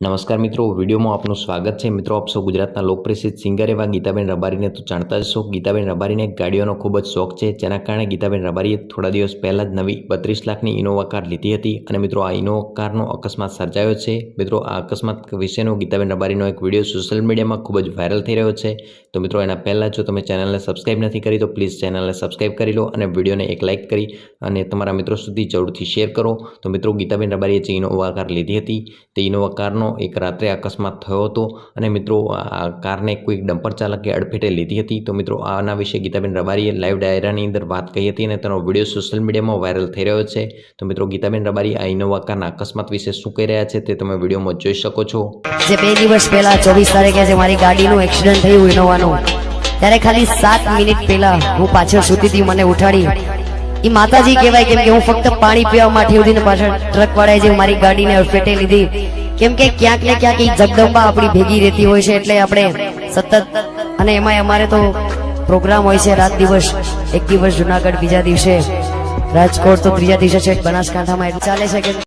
નમસ્કાર મિત્રો, વિડીયોમાં આપનું સ્વાગત છે. મિત્રો, આપ સૌ ગુજરાતના લોકપ્રસિદ્ધ સિંગર એવા ગીતાબેન રબારીને તો જાણતા જ છો. ગીતાબેન રબારીને ગાડીઓનો ખૂબ જ શોખ છે. જેના કારણે ગીતાબેન રબારીએ થોડા દિવસ પહેલાં જ નવી બત્રીસ લાખની ઇનોવા કાર લીધી હતી અને મિત્રો, આ ઇનોવા કારનો અકસ્માત સર્જાયો છે. મિત્રો, આ અકસ્માત વિશેનો ગીતાબેન રબારીનો એક વીડિયો સોશિયલ મીડિયામાં ખૂબ જ વાયરલ થઈ રહ્યો છે. તો મિત્રો, એના પહેલાં જો તમે ચેનલને સબસ્ક્રાઇબ નથી કરી, તો પ્લીઝ ચેનલને સબસ્ક્રાઇબ કરી લો અને વિડીયોને એક લાઇક કરી અને તમારા મિત્રો સુધી જરૂરથી શેર કરો. તો મિત્રો, ગીતાબેન રબારીએ જે ઇનોવા કાર લીધી હતી, તે ઇનોવા કારનો એક રાત્રે અકસ્માત થયો હતો અને મિત્રો, આ કારને કોઈ ડમ્પર ચાલકે અડફેટે લીધી હતી. તો મિત્રો આના વિશે ગીતાબેન રબારીએ લાઈવ ડાયરાની અંદર વાત કહી હતી અને તેનો વીડિયો સોશિયલ મીડિયામાં વાયરલ થઈ રહ્યો છે. તો મિત્રો, ગીતાબેન રબારી આ ઇનોવા કારના અકસ્માત વિશે શું કહી રહ્યા છે તે તમે વિડીયોમાં જોઈ શકો છો. જે બે દિવસ પહેલા, ચોવીસ તારીખે જે મારી ગાડીનું એક્સિડન્ટ થયું ઇનોવાનું, ત્યારે ખાલી સાત મિનિટ પહેલા હું પાછળ સુતી હતી, મને ઉઠાડી. એ માતાજી કહેવાય, કેમ કે હું ફક્ત પાણી પીવા માટે ઉઠીને પાછળ ટ્રક વાળાએ જે મારી ગાડીને અડફેટે લીધી કેમ કે ક્યાંક ને ક્યાંક એ જગદંબા આપણી ભેગી રહેતી હોય છે એટલે આપણે સતત અને એમાં અમારે તો પ્રોગ્રામ હોય છે રાત દિવસ. એક દિવસ જુનાગઢ બીજા દિવસે. રાજકોટ તો ત્રીજા દિવસે છે બનાસકાંઠામાં ચાલે છે કે